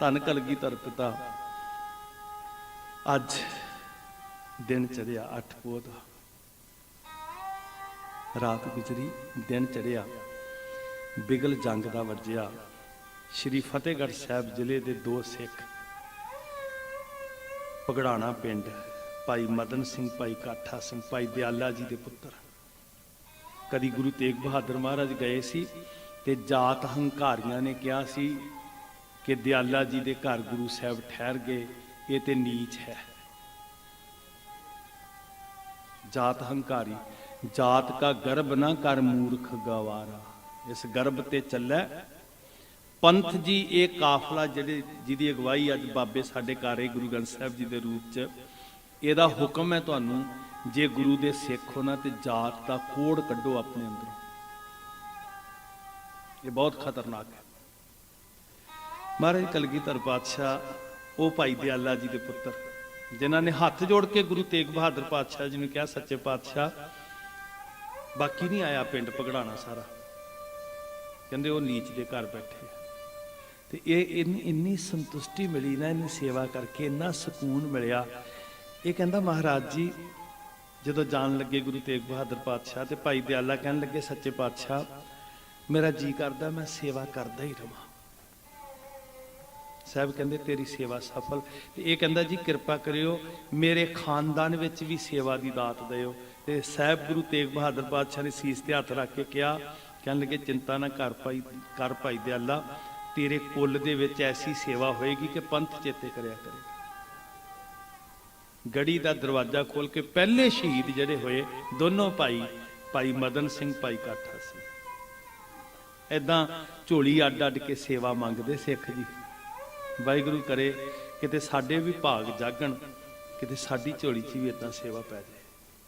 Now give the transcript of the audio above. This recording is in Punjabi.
ਧੰਨ ਕਲਗੀਧਰ ਪਿਤਾ। ਅੱਜ ਦਿਨ ਚੜਿਆ 8 ਪੋਹ ਦਾ ਰਾਤ ਗੁਜ਼ਰੀ, ਦਿਨ ਚੜਿਆ ਬਿਗਲ ਜੰਗ ਦਾ ਵਰਜਿਆ। ਸ਼੍ਰੀ ਫਤਿਹਗੜ੍ਹ ਸਾਹਿਬ ਜ਼ਿਲ੍ਹੇ ਦੇ ਦੋ ਸਿੱਖ। ਪਗੜਾਣਾ ਪਿੰਡ, ਭਾਈ ਮਦਨ ਸਿੰਘ, ਭਾਈ ਕਾਠਾ ਸਿੰਘ, ਭਾਈ ਦਿਆਲਾ ਜੀ ਦੇ ਪੁੱਤਰ। ਕਦੀ ਗੁਰੂ ਤੇਗ ਬਹਾਦਰ ਮਹਾਰਾਜ ਗਏ ਸੀ ਤੇ ਜਾਤ ਹੰਕਾਰੀਆਂ ਨੇ ਕਿਹਾ ਸੀ ਕਿ ਦਿਆਲਾ ਜੀ ਦੇ ਘਰ ਗੁਰੂ ਸਾਹਿਬ ਠਹਿਰ ਗਏ, ਇਹ ਤੇ ਨੀਚ ਹੈ। ਜਾਤ ਹੰਕਾਰੀ, ਜਾਤ ਕਾ ਗਰਭ ਨਾ ਕਰ ਮੂਰਖ ਗਵਾਰਾ, ਇਸ ਗਰਭ ਤੇ ਚੱਲੈ। ਪੰਥ ਜੀ, ਇਹ ਕਾਫਲਾ ਜਿਹੜੇ ਜਿਹਦੀ ਅਗਵਾਈ ਅੱਜ ਬਾਬੇ ਸਾਡੇ ਘਰ ਹੈ ਗੁਰੂ ਗ੍ਰੰਥ ਸਾਹਿਬ ਜੀ ਦੇ ਰੂਪ ਚ, ਇਹਦਾ ਹੁਕਮ ਹੈ ਤੁਹਾਨੂੰ, ਜੇ ਗੁਰੂ ਦੇ ਸਿੱਖ ਹੋ ਨਾ ਤੇ ਜਾਤ ਦਾ ਕੋੜ ਕੱਢੋ ਆਪਣੇ ਅੰਦਰੋਂ। ਇਹ ਬਹੁਤ ਖਤਰਨਾਕ ਹੈ। ਮਹਾਰਾਜ ਕਲਗੀਧਰ ਪਾਤਸ਼ਾਹ, ਉਹ ਭਾਈ ਦਿਆਲਾ ਜੀ ਦੇ ਪੁੱਤਰ, ਜਿਨ੍ਹਾਂ ਨੇ ਹੱਥ ਜੋੜ ਕੇ ਗੁਰੂ ਤੇਗ ਬਹਾਦਰ ਪਾਤਸ਼ਾਹ ਜੀ ਨੂੰ ਕਿਹਾ, ਸੱਚੇ ਪਾਤਸ਼ਾਹ, ਬਾਕੀ ਨਹੀਂ ਆਇਆ ਪਿੰਡ ਪਗੜਾਣਾ ਸਾਰਾ। ਕਹਿੰਦੇ, ਉਹ ਨੀਚ ਦੇ ਘਰ ਬੈਠੇ ਆ। ਤੇ ਇਹ ਇੰਨੀ ਸੰਤੁਸ਼ਟੀ ਮਿਲੀ ਨਾ ਇਹਨੀ ਸੇਵਾ ਕਰਕੇ, ਇੰਨਾ ਸਕੂਨ ਮਿਲਿਆ। ਇਹ ਕਹਿੰਦਾ, ਮਹਾਰਾਜ ਜੀ, ਜਦੋਂ ਜਾਣ ਲੱਗੇ ਗੁਰੂ ਤੇਗ ਬਹਾਦਰ ਪਾਤਸ਼ਾਹ ਤੇ ਭਾਈ ਦਿਆਲਾ ਕਹਿਣ ਲੱਗੇ, ਸੱਚੇ ਪਾਤਸ਼ਾਹ, ਮੇਰਾ ਜੀ ਕਰਦਾ, ਮੈਂ ਸੇਵਾ ਕਰਦਾ ਹੀ ਰਵਾਂ ਸਾਹਿਬ ਕਹਿੰਦੇ, ਤੇਰੀ ਸੇਵਾ ਸਫਲ। ਤੇ ਇਹ ਕਹਿੰਦਾ, ਜੀ ਕਿਰਪਾ ਕਰਿਓ, ਮੇਰੇ ਖਾਨਦਾਨ ਵਿੱਚ ਵੀ ਸੇਵਾ ਦੀ ਦਾਤ ਦਿਓ। ਤੇ ਸਾਹਿਬ ਗੁਰੂ ਤੇਗ ਬਹਾਦਰ ਪਾਤਸ਼ਾਹ ਨੇ ਸੀਸ ਤੇ ਹੱਥ ਰੱਖ ਕੇ ਕਿਹਾ, ਕਹਿਣ ਲੱਗੇ, ਚਿੰਤਾ ਨਾ ਕਰ ਭਾਈ ਕਰ ਭਾਈ ਦਿਆਲਾ, ਤੇਰੇ ਕੁੱਲ ਦੇ ਵਿੱਚ ਐਸੀ ਸੇਵਾ ਹੋਏਗੀ ਕਿ ਪੰਥ ਚੇਤੇ ਕਰਿਆ ਕਰੇ। ਗੜੀ ਦਾ ਦਰਵਾਜ਼ਾ ਖੋਲ ਕੇ ਪਹਿਲੇ ਸ਼ਹੀਦ ਜਿਹੜੇ ਹੋਏ, ਦੋਨੋਂ ਭਾਈ ਭਾਈ ਮਦਨ ਸਿੰਘ, ਭਾਈ ਕਾਠਾ ਸੀ ਐਦਾਂ ਝੋਲੀ ਅੱਡ ਅੱਡ ਕੇ ਸੇਵਾ ਮੰਗਦੇ ਸਿੱਖ ਜੀ। ਵਾਹਿਗੁਰੂ ਕਰੇ, ਕਿਤੇ ਸਾਡੇ ਵੀ ਭਾਗ ਜਾਗਣ, ਕਿਤੇ ਸਾਡੀ ਝੋਲੀ 'ਚ ਵੀ ਇਦਾਂ ਸੇਵਾ ਪੈ ਜਾਏ।